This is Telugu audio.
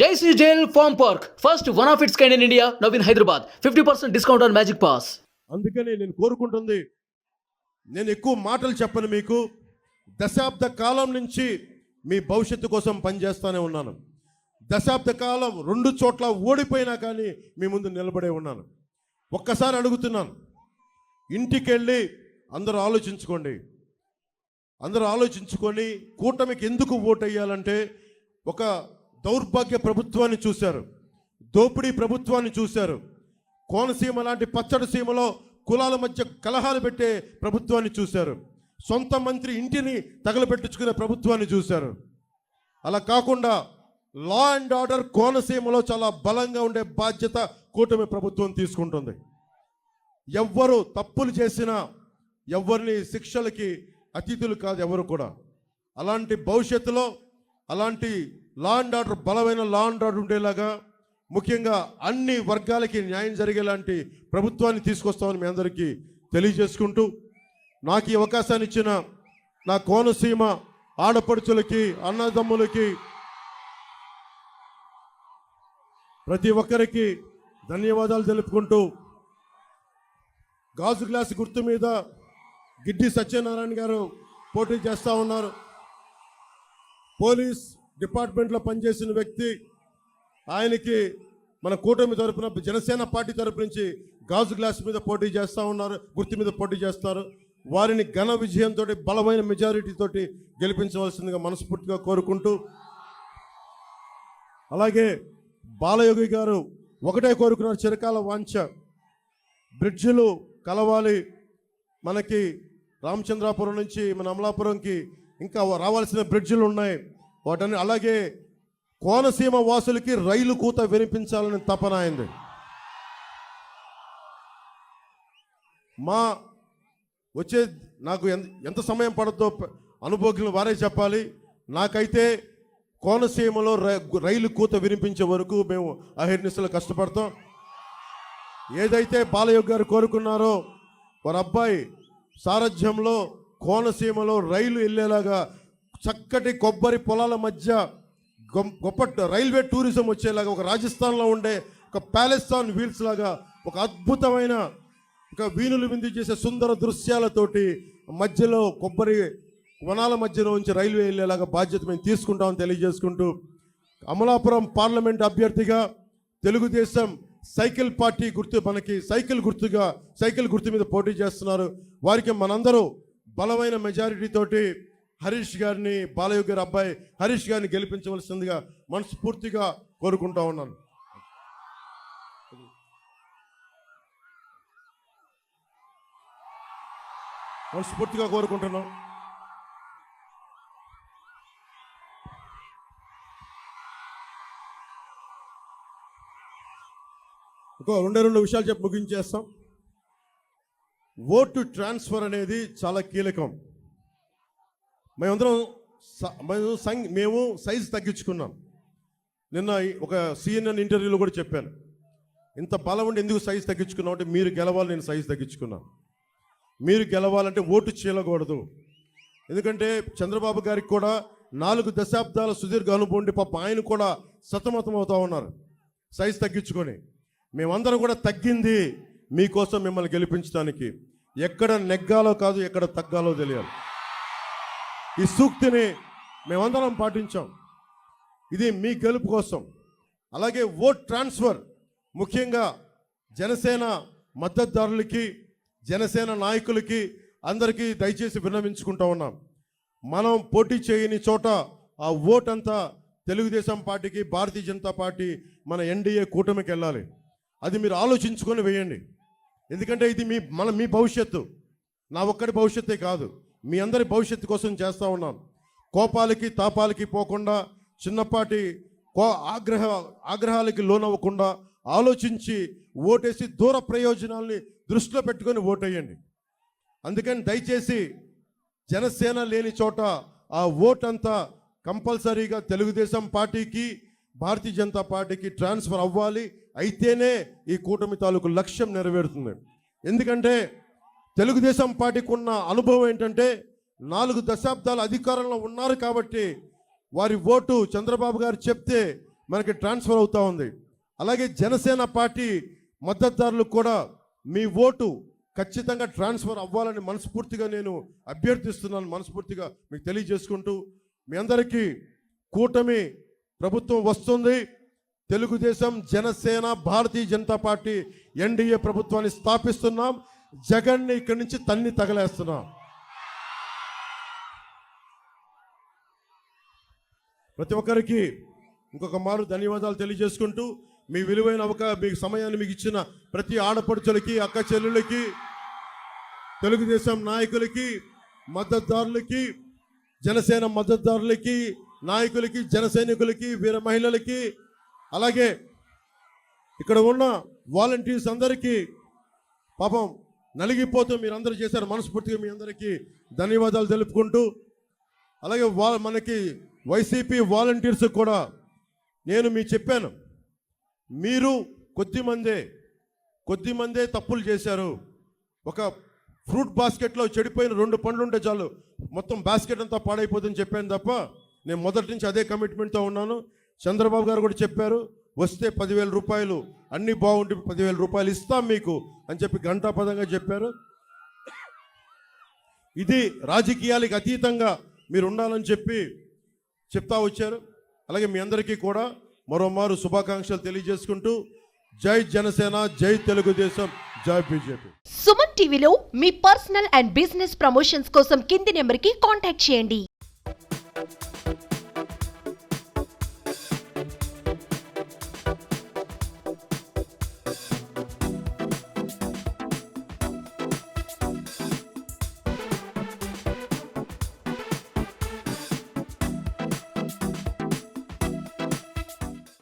Jassie jail farm park first one of its kind in India now in Hyderabad. 50% discount on Magic pass అందుకని నేను కోరుకుంటుంది నేను ఎక్కువ మాటలు చెప్పను మీకు దశాబ్ద కాలం నుంచి మీ భవిష్యత్తు కోసం పనిచేస్తూనే ఉన్నాను. దశాబ్ద కాలం రెండు చోట్ల ఓడిపోయినా కానీ మీ ముందు నిలబడే ఉన్నాను. ఒక్కసారి అడుగుతున్నాను ఇంటికి వెళ్ళి అందరూ ఆలోచించుకోండి. అందరూ ఆలోచించుకొని కూటమికి ఎందుకు ఓటు వేయాలంటే ఒక దౌర్భాగ్య ప్రభుత్వాన్ని చూశారు. దోపిడీ ప్రభుత్వాన్ని చూశారు. కోనసీమ లాంటి పచ్చడి సీమలో కులాల మధ్య కలహాలు పెట్టే ప్రభుత్వాన్ని చూశారు. సొంత మంత్రి ఇంటిని తగలబెట్టించుకునే ప్రభుత్వాన్ని చూశారు. అలా కాకుండా లా అండ్ ఆర్డర్ కోనసీమలో చాలా బలంగా ఉండే బాధ్యత కూటమి ప్రభుత్వం తీసుకుంటుంది. ఎవ్వరు తప్పులు చేసినా ఎవరిని శిక్షలకి అతిథులు కాదు ఎవరు కూడా. అలాంటి భవిష్యత్తులో అలాంటి లా అండ్ ఆర్డర్ బలమైన లా అండ్ ఆర్డర్ ఉండేలాగా ముఖ్యంగా అన్ని వర్గాలకి న్యాయం జరిగేలాంటి ప్రభుత్వాన్ని తీసుకొస్తామని మీ అందరికీ తెలియజేసుకుంటూ నాకు ఈ అవకాశాన్ని ఇచ్చిన నా కోనసీమ ఆడపడుచులకి అన్నదమ్ములకి ప్రతి ఒక్కరికి ధన్యవాదాలు తెలుపుకుంటూ గాజు గ్లాస్ గుర్తు మీద గిడ్డి సత్యనారాయణ గారు పోటీ చేస్తూ ఉన్నారు. పోలీస్ డిపార్ట్మెంట్లో పనిచేసిన వ్యక్తి ఆయనకి మన కూటమి తరపున జనసేన పార్టీ తరపు నుంచి గాజు గ్లాస్ మీద పోటీ చేస్తూ ఉన్నారు గుర్తు మీద పోటీ చేస్తారు. వారిని ఘన విజయంతో బలమైన మెజారిటీతో గెలిపించవలసిందిగా మనస్ఫూర్తిగా కోరుకుంటూ అలాగే బాలయోగి గారు ఒకటే కోరుకున్నారు చిరకాల వాంఛ. బ్రిడ్జిలు కలవాలి మనకి రామచంద్రాపురం నుంచి మన అమలాపురంకి ఇంకా రావాల్సిన బ్రిడ్జిలు ఉన్నాయి. వాటిని అలాగే కోనసీమ వాసులకి రైలు కూత వినిపించాలని తపన అయింది. మా వచ్చే నాకు ఎంత ఎంత సమయం పడుతుందో అనుభోగులు వారే చెప్పాలి. నాకైతే కోనసీమలో రై- రైలు కూత వినిపించే వరకు మేము అహిర్నిశలు కష్టపడతాం. ఏదైతే బాలయోగ్ గారు కోరుకున్నారో వారి అబ్బాయి సారథ్యంలో కోనసీమలో రైలు వెళ్ళేలాగా చక్కటి కొబ్బరి పొలాల మధ్య గొప్ప రైల్వే టూరిజం వచ్చేలాగా ఒక రాజస్థాన్లో ఉండే ఒక ప్యాలెస్తాన్ వీల్స్ లాగా ఒక అద్భుతమైన ఒక వీణులు విందు చేసే సుందర దృశ్యాలతోటి మధ్యలో కొబ్బరి వనాల మధ్యలో నుంచి రైల్వే వెళ్ళేలాగా బాధ్యత మేము తీసుకుంటామని తెలియజేసుకుంటూ అమలాపురం పార్లమెంట్ అభ్యర్థిగా తెలుగుదేశం సైకిల్ పార్టీ గుర్తు మనకి సైకిల్ గుర్తుగా సైకిల్ గుర్తు మీద పోటీ చేస్తున్నారు. వారికి మనందరూ బలమైన మెజారిటీతోటి హరీష్ గారిని బాలయ్య గారి అబ్బాయి హరీష్ గారిని గెలిపించవలసిందిగా మనస్ఫూర్తిగా కోరుకుంటా ఉన్నాను. మనస్ఫూర్తిగా కోరుకుంటున్నాం. ఇంకో రెండే రెండు విషయాలు చెప్పి ముగించేస్తాం. ఓటు ట్రాన్స్ఫర్ అనేది చాలా కీలకం. మేమందరం స- మేము సంగ్ మేము సైజు తగ్గించుకున్నాం. నిన్న ఒక సీఎన్ఎన్ ఇంటర్వ్యూలో కూడా చెప్పాను. ఇంత బలం ఉండి ఎందుకు సైజు తగ్గించుకున్నాం అంటే మీరు గెలవాలి నేను సైజు తగ్గించుకున్నాను మీరు గెలవాలంటే ఓటు చేయకూడదు ఎందుకంటే చంద్రబాబు గారికి కూడా నాలుగు దశాబ్దాల సుదీర్ఘ అనుభవం ఉండి పాప ఆయన కూడా సతమతం అవుతూ ఉన్నారు. సైజు తగ్గించుకొని. మేమందరం కూడా తగ్గింది మీకోసం మిమ్మల్ని గెలిపించడానికి. ఎక్కడ నెగ్గాలో కాదు ఎక్కడ తగ్గాలో తెలియాలి. ఈ సూక్తిని మేమందరం పాటించాం. ఇది మీ గెలుపు కోసం. అలాగే ఓట్ ట్రాన్స్ఫర్ ముఖ్యంగా జనసేన మద్దతుదారులకి జనసేన నాయకులకి అందరికీ దయచేసి విన్నవించుకుంటా ఉన్నాం. మనం పోటీ చేయని చోట ఆ ఓట్ అంతా తెలుగుదేశం పార్టీకి భారతీయ జనతా పార్టీ మన ఎన్డీఏ కూటమికి వెళ్ళాలి. అది మీరు ఆలోచించుకొని వేయండి. ఎందుకంటే ఇది మీ మన మీ భవిష్యత్తు. నా ఒక్కడి భవిష్యత్తే కాదు. మీ అందరి భవిష్యత్తు కోసం చేస్తూ ఉన్నాం కోపాలకి తాపాలకి పోకుండా చిన్నపాటి కో ఆగ్రహ ఆగ్రహాలకి లోనవ్వకుండా ఆలోచించి ఓటేసి దూర ప్రయోజనాల్ని దృష్టిలో పెట్టుకొని ఓటేయండి. అందుకని దయచేసి జనసేన లేని చోట ఆ ఓట్ అంతా కంపల్సరీగా తెలుగుదేశం పార్టీకి భారతీయ జనతా పార్టీకి ట్రాన్స్ఫర్ అవ్వాలి. అయితేనే ఈ కూటమి తాలూకు లక్ష్యం నెరవేరుతుంది. ఎందుకంటే తెలుగుదేశం పార్టీకి ఉన్న అనుభవం ఏంటంటే నాలుగు దశాబ్దాలు అధికారంలో ఉన్నారు కాబట్టి వారి ఓటు చంద్రబాబు గారు చెప్తే మనకి ట్రాన్స్ఫర్ అవుతూ ఉంది. అలాగే జనసేన పార్టీ మద్దతుదారులకు కూడా మీ ఓటు ఖచ్చితంగా ట్రాన్స్ఫర్ అవ్వాలని మనస్ఫూర్తిగా నేను అభ్యర్థిస్తున్నాను మనస్ఫూర్తిగా మీకు తెలియజేసుకుంటూ మీ అందరికీ కూటమి ప్రభుత్వం వస్తుంది. తెలుగుదేశం జనసేన భారతీయ జనతా పార్టీ ఎన్డీఏ ప్రభుత్వాన్ని స్థాపిస్తున్నాం. జగన్ని ఇక్కడి నుంచి తన్ని తగలేస్తున్నాం. ప్రతి ఒక్కరికి ఇంకొక మారు ధన్యవాదాలు తెలియజేసుకుంటూ మీ విలువైన అవకా మీ సమయాన్ని మీకు ఇచ్చిన ప్రతి ఆడపడుచులకి అక్క చెల్లెళ్ళకి తెలుగుదేశం నాయకులకి మద్దతుదారులకి జనసేన మద్దతుదారులకి నాయకులకి జనసైనికులకి వీర మహిళలకి అలాగే ఇక్కడ ఉన్న వాలంటీర్స్ అందరికీ పాపం నలిగిపోతూ మీరందరూ చేశారు మనస్ఫూర్తిగా మీ అందరికీ ధన్యవాదాలు తెలుపుకుంటూ అలాగే వా మనకి వైసీపీ వాలంటీర్స్ కూడా నేను మీ చెప్పాను. మీరు కొద్దిమందే కొద్దిమందే తప్పులు చేశారు. ఒక ఫ్రూట్ బాస్కెట్లో చెడిపోయిన రెండు పండ్లు ఉంటే చాలు మొత్తం బాస్కెట్ అంతా పాడైపోతుందని చెప్పాను తప్ప నేను మొదటి నుంచి అదే కమిట్మెంట్తో ఉన్నాను. చంద్రబాబు గారు కూడా చెప్పారు వస్తే పదివేల రూపాయలు అన్నీ బాగుంటే పదివేల రూపాయలు ఇస్తాం మీకు అని చెప్పి ఘంటాపదంగా చెప్పారు. ఇది రాజకీయాలకు అతీతంగా మీరు ఉండాలని చెప్పి చెప్తా వచ్చారు. అలాగే మీ అందరికీ కూడా మరోమారు శుభాకాంక్షలు తెలియజేసుకుంటూ జై జనసేన జై తెలుగుదేశం జై బీజేపీ. సుమన్ టీవీలో మీ పర్సనల్ అండ్ బిజినెస్ ప్రమోషన్స్ కోసం కింది నెంబర్కి కాంటాక్ట్ చేయండి.